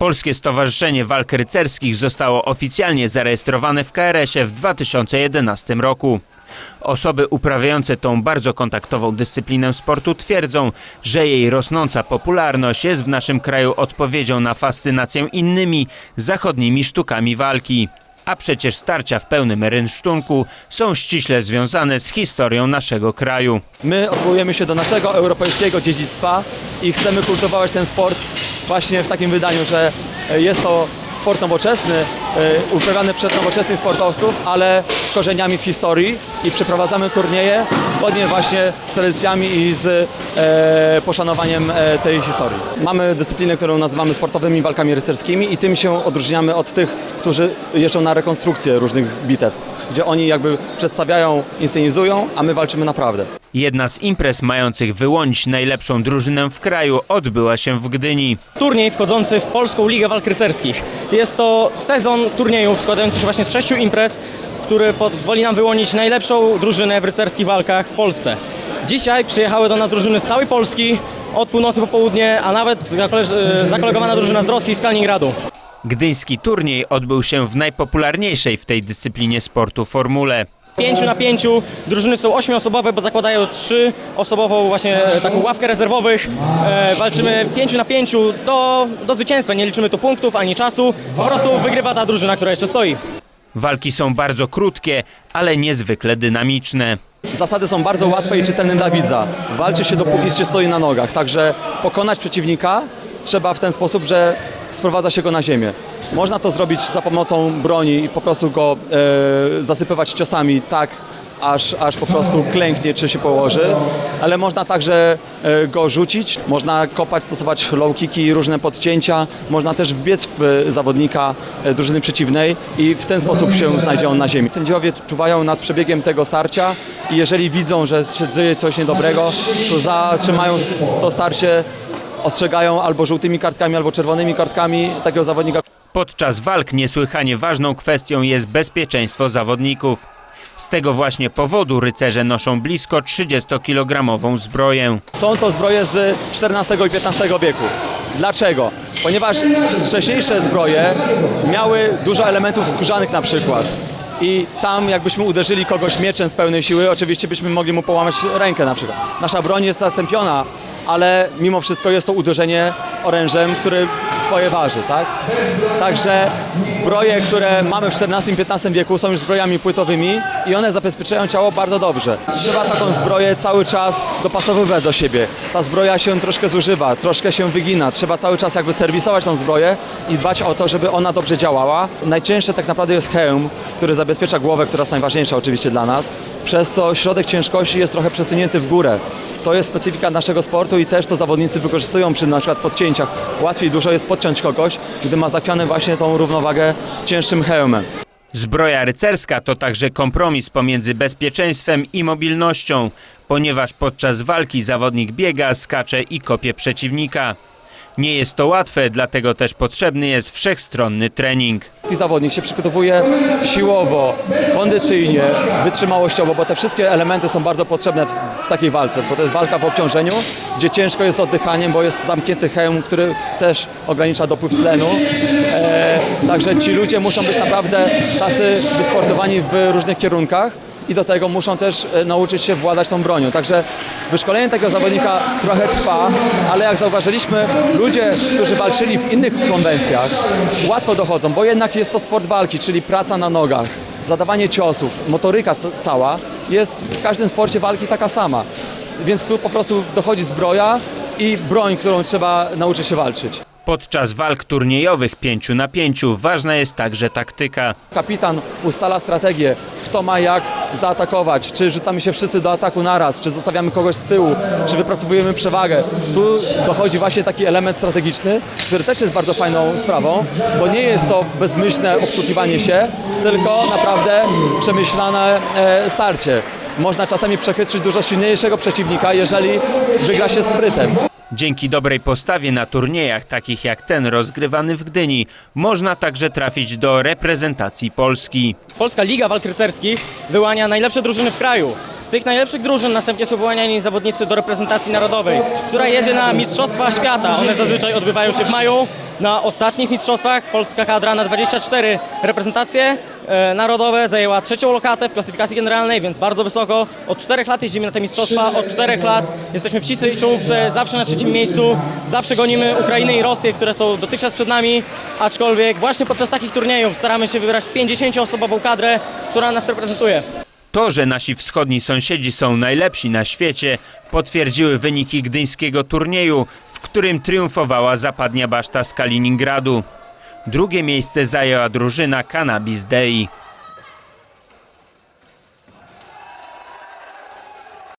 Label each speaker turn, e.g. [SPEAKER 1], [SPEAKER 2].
[SPEAKER 1] Polskie Stowarzyszenie Walk Rycerskich zostało oficjalnie zarejestrowane w KRS-ie w 2011 roku. Osoby uprawiające tą bardzo kontaktową dyscyplinę sportu twierdzą, że jej rosnąca popularność jest w naszym kraju odpowiedzią na fascynację innymi zachodnimi sztukami walki. A przecież starcia w pełnym rynsztunku są ściśle związane z historią naszego kraju.
[SPEAKER 2] My odwołujemy się do naszego europejskiego dziedzictwa i chcemy kultywować ten sport właśnie w takim wydaniu, że jest to sport nowoczesny, e, uprawiany przez nowoczesnych sportowców, ale z korzeniami w historii i przeprowadzamy turnieje zgodnie właśnie z tradycjami i z e, poszanowaniem e, tej historii. Mamy dyscyplinę, którą nazywamy sportowymi walkami rycerskimi i tym się odróżniamy od tych, którzy jeżdżą na rekonstrukcję różnych bitew, gdzie oni jakby przedstawiają, inscenizują, a my walczymy naprawdę.
[SPEAKER 1] Jedna z imprez mających wyłonić najlepszą drużynę w kraju odbyła się w Gdyni.
[SPEAKER 3] turniej wchodzący w Polską Ligę Walk Rycerskich. Jest to sezon turniejów składający się właśnie z sześciu imprez, który pozwoli nam wyłonić najlepszą drużynę w rycerskich walkach w Polsce. Dzisiaj przyjechały do nas drużyny z całej Polski, od północy po południe, a nawet e, zakolegowana drużyna z Rosji, z Kaliningradu.
[SPEAKER 1] Gdyński turniej odbył się w najpopularniejszej w tej dyscyplinie sportu formule.
[SPEAKER 3] Pięciu na pięciu, drużyny są ośmioosobowe, bo zakładają trzy osobową właśnie taką ławkę rezerwowych. E, walczymy pięciu na pięciu do, do zwycięstwa, nie liczymy tu punktów ani czasu, po prostu wygrywa ta drużyna, która jeszcze stoi.
[SPEAKER 1] Walki są bardzo krótkie, ale niezwykle dynamiczne.
[SPEAKER 2] Zasady są bardzo łatwe i czytelne dla widza. Walczy się dopóki się stoi na nogach, także pokonać przeciwnika trzeba w ten sposób, że sprowadza się go na ziemię. Można to zrobić za pomocą broni i po prostu go e, zasypywać ciosami tak, aż, aż po prostu klęknie czy się położy, ale można także e, go rzucić, można kopać, stosować low kicki różne podcięcia, można też wbiec w e, zawodnika e, drużyny przeciwnej i w ten sposób się znajdzie on na ziemi. Sędziowie czuwają nad przebiegiem tego starcia i jeżeli widzą, że się dzieje coś niedobrego, to zatrzymają to starcie, ostrzegają albo żółtymi kartkami, albo czerwonymi kartkami takiego zawodnika,
[SPEAKER 1] Podczas walk niesłychanie ważną kwestią jest bezpieczeństwo zawodników. Z tego właśnie powodu rycerze noszą blisko 30-kilogramową zbroję.
[SPEAKER 2] Są to zbroje z XIV i XV wieku. Dlaczego? Ponieważ wcześniejsze zbroje miały dużo elementów skórzanych na przykład. I tam jakbyśmy uderzyli kogoś mieczem z pełnej siły, oczywiście byśmy mogli mu połamać rękę na przykład. Nasza broń jest zastąpiona, ale mimo wszystko jest to uderzenie orężem, który swoje waży, tak? Także zbroje, które mamy w XIV i XV wieku są już zbrojami płytowymi i one zabezpieczają ciało bardzo dobrze. Trzeba taką zbroję cały czas dopasowywać do siebie. Ta zbroja się troszkę zużywa, troszkę się wygina. Trzeba cały czas jakby serwisować tą zbroję i dbać o to, żeby ona dobrze działała. Najcięższe tak naprawdę jest hełm, który zabezpiecza głowę, która jest najważniejsza oczywiście dla nas. Przez to środek ciężkości jest trochę przesunięty w górę. To jest specyfika naszego sportu i też to zawodnicy wykorzystują przy na przykład podcięciach. Łatwiej dużo jest podciąć kogoś, gdy ma zachwianą właśnie tą równowagę cięższym hełmem.
[SPEAKER 1] Zbroja rycerska to także kompromis pomiędzy bezpieczeństwem i mobilnością, ponieważ podczas walki zawodnik biega, skacze i kopie przeciwnika. Nie jest to łatwe, dlatego też potrzebny jest wszechstronny trening.
[SPEAKER 2] Taki zawodnik się przygotowuje siłowo, kondycyjnie, wytrzymałościowo, bo te wszystkie elementy są bardzo potrzebne w, takiej walce, bo to jest walka w obciążeniu, gdzie ciężko jest oddychaniem, bo jest zamknięty hełm, który też ogranicza dopływ tlenu. E, także ci ludzie muszą być naprawdę tacy wysportowani w różnych kierunkach i do tego muszą też e, nauczyć się władać tą bronią. Także wyszkolenie takiego zawodnika trochę trwa, ale jak zauważyliśmy, ludzie, którzy walczyli w innych konwencjach, łatwo dochodzą, bo jednak jest to sport walki, czyli praca na nogach, zadawanie ciosów, motoryka to cała jest w każdym sporcie walki taka sama. Więc tu po prostu dochodzi zbroja i broń, którą trzeba nauczyć się walczyć.
[SPEAKER 1] Podczas walk turniejowych 5 na 5 ważna jest także taktyka.
[SPEAKER 2] Kapitan ustala strategię, kto ma jak zaatakować, czy rzucamy się wszyscy do ataku naraz, czy zostawiamy kogoś z tyłu, czy wypracowujemy przewagę. Tu dochodzi właśnie taki element strategiczny, który też jest bardzo fajną sprawą, bo nie jest to bezmyślne obsługiwanie się, tylko naprawdę przemyślane e, starcie. Można czasami przechytrzyć dużo silniejszego przeciwnika, jeżeli wygra się sprytem.
[SPEAKER 1] Dzięki dobrej postawie na turniejach takich jak ten rozgrywany w Gdyni, można także trafić do reprezentacji Polski.
[SPEAKER 3] Polska Liga Walk Rycerskich wyłania najlepsze drużyny w kraju. Z tych najlepszych drużyn następnie są wyłaniani zawodnicy do reprezentacji narodowej, która jedzie na Mistrzostwa Świata. One zazwyczaj odbywają się w maju. Na ostatnich mistrzostwach polska kadra na 24 reprezentacje narodowe zajęła trzecią lokatę w klasyfikacji generalnej, więc bardzo wysoko. Od czterech lat jeździmy na te mistrzostwa, od czterech lat jesteśmy w ścisłej czołówce, zawsze na trzecim miejscu, zawsze gonimy Ukrainę i Rosję, które są dotychczas przed nami, aczkolwiek właśnie podczas takich turniejów staramy się wybrać 50-osobową kadrę, która nas reprezentuje.
[SPEAKER 1] To, że nasi wschodni sąsiedzi są najlepsi na świecie, potwierdziły wyniki gdyńskiego turnieju, w którym triumfowała zapadnia baszta z Kaliningradu. Drugie miejsce zajęła drużyna Cannabis Dei.